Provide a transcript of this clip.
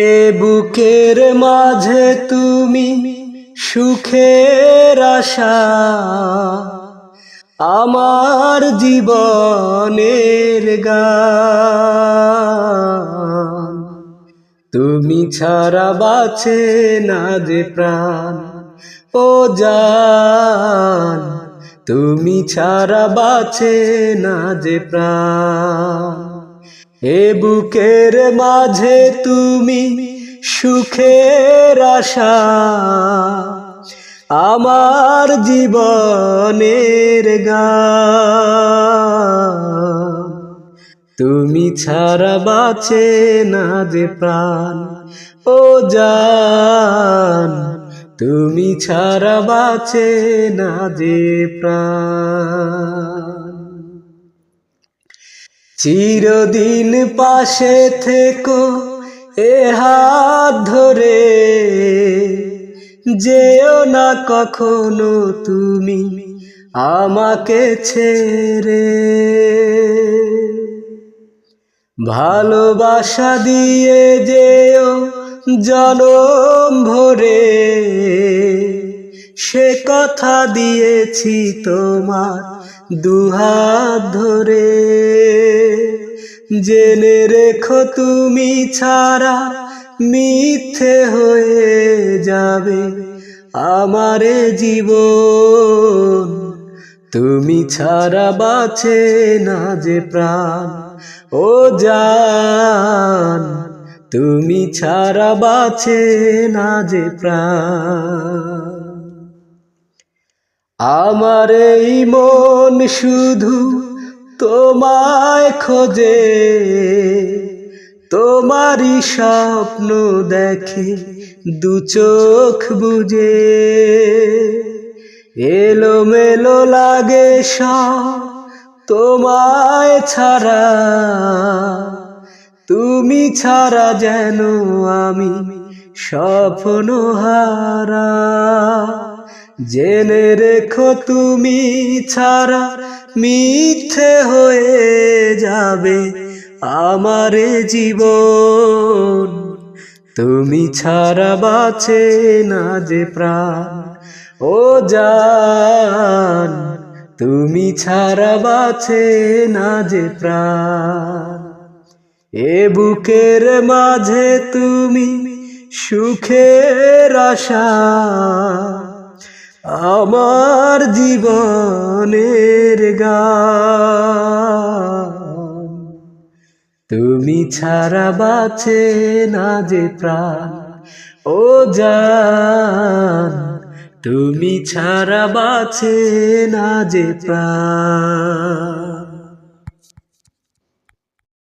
এ বুকের মাঝে তুমি সুখের আশা। আমার জীবনের গান। তুমি ছাড়া বাঁচে না যে প্রাণ, ও জান। তুমি ছাড়া বাঁচে না যে প্রাণ। এ বুকের মাঝে তুমি সুখের আশা। আমার জীবনের গান তুমি ছাড়া বাঁচে না যে প্রাণ। ও জান, তুমি ছাড়া বাঁচে না যে প্রাণ। চিরদিন পাশে থেকো এ হাত ধরে। যেও না কখনো তুমি আমাকে ছেড়ে। ভালোবাসা দিয়ে যেও জনম ভরে। সে কথা দিয়েছি তোমার দুহাত ধরে। জেনে রেখো তুমি ছাড়া মিথ্যে হয়ে যাবে আমারে জীবন। তুমি ছাড়া বাঁচে না যে প্রাণ, ও জান। তুমি ছাড়া বাঁচে না যে প্রাণ। আমার এই মন শুধু তোমায় খোঁজে, তোমারই স্বপ্ন দেখে দু চোখ বুঝে। এলো মেলো লাগে সব তোমায় ছাড়া, তুমি ছাড়া যেন আমি স্বপ্ন হারা জেনে রেখো তুমি ছাড়া মিথ্যে হয়ে যাবে আমার জীবন। তুমি ছাড়া বাঁচে না যে প্রাণ। ও জান, তুমি ছাড়া বাঁচে না যে প্রাণ। এ বুকের মাঝে তুমি সুখের আশা। আমার জীবনের গান। তুমি ছাড়া বাঁচে না যে প্রাণ। ও জান, তুমি ছাড়া বাঁচে না যে প্রাণ।